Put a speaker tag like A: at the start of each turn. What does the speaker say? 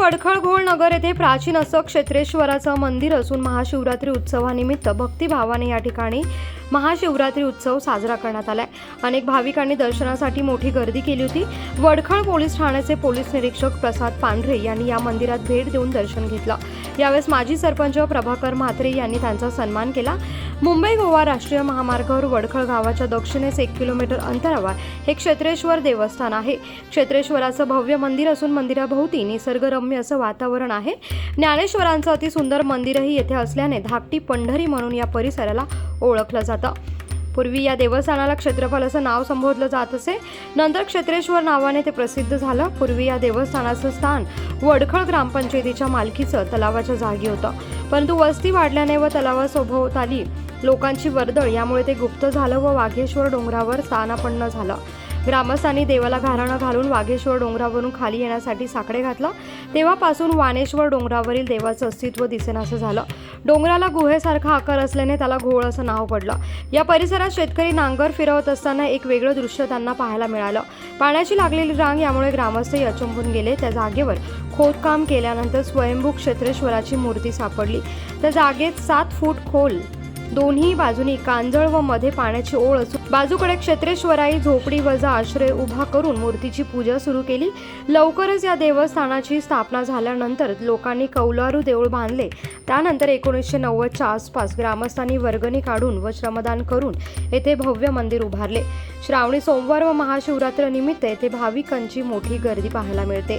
A: वडखळ घोळ नगर येथे प्राचीन असं क्षेत्रेश्वराचं मंदिर असून महाशिवरात्री उत्सवानिमित्त भक्तिभावाने या ठिकाणी महाशिवरात्री उत्सव साजरा करण्यात आलाय. अनेक भाविकांनी दर्शनासाठी मोठी गर्दी केली होती. वडखळ पोलीस ठाण्याचे पोलीस निरीक्षक प्रसाद पांढरे यांनी या मंदिरात भेट देऊन दर्शन घेतलं. यावेळेस माजी सरपंच प्रभाकर म्हात्रे यांनी त्यांचा सन्मान केला. मुंबई गोवा राष्ट्रीय महामार्गावर वडखळ गावाच्या दक्षिणेस एक किलोमीटर अंतरावर हे क्षेत्रेश्वर देवस्थान आहे. क्षेत्रेश्वराचं भव्य मंदिर असून मंदिराभोवती निसर्गरम्य असं वातावरण आहे. ज्ञानेश्वरांचं अतिसुंदर मंदिरही येथे असल्याने धाकटी पंढरी म्हणून या परिसराला ओळखलं जातं. पूर्वी या देवस्थानाला क्षेत्रफळ असं नाव संबोधलं जात असे. नंतर क्षेत्रेश्वर नावाने ते प्रसिद्ध झालं. पूर्वी या देवस्थानाचं स्थान वडखळ ग्रामपंचायतीच्या मालकीचं तलावाच्या जागी होतं. परंतु वस्ती वाढल्याने व तलावासोभोवताली लोकांची वर्दळ यामुळे ते गुप्त झालं व वाघेश्वर डोंगरावर स्थानापन्न झालं. ग्रामस्थांनी देवाला घाराणं घालून वाघेश्वर डोंगरावरून खाली येण्यासाठी साकडे घातलं. तेव्हापासून वानेश्वर डोंगरावरील देवाचं अस्तित्व दिसेनासं झालं. डोंगराला गुहेसारखा आकार असल्याने त्याला घोळ असं नाव पडलं. या परिसरात शेतकरी नांगर फिरवत असताना एक वेगळं दृश्य त्यांना पाहायला मिळालं. पाण्याची लागलेली रांग यामुळे ग्रामस्थही अचंबून गेले. त्या जागेवर खोदकाम केल्यानंतर स्वयंभू क्षेत्रेश्वराची मूर्ती सापडली. त्या जागेत सात फूट खोल दोन्ही बाजूनी कांजळ व मध्ये पाण्याची ओळ असून बाजूकडे क्षेत्रेश्वराई झोपडी वजा आश्रय उभा करून मूर्तीची पूजा सुरू केली. लवकरच या देवस्थानाची स्थापना झाल्यानंतर लोकांनी कौलारू देऊळ बांधले. त्यानंतर एकोणीसशे नव्वदच्या आसपास ग्रामस्थांनी वर्गणी काढून व श्रमदान करून येथे भव्य मंदिर उभारले. श्रावणी सोमवार व महाशिवरात्र निमित्त येथे भाविकांची मोठी गर्दी पाहायला मिळते.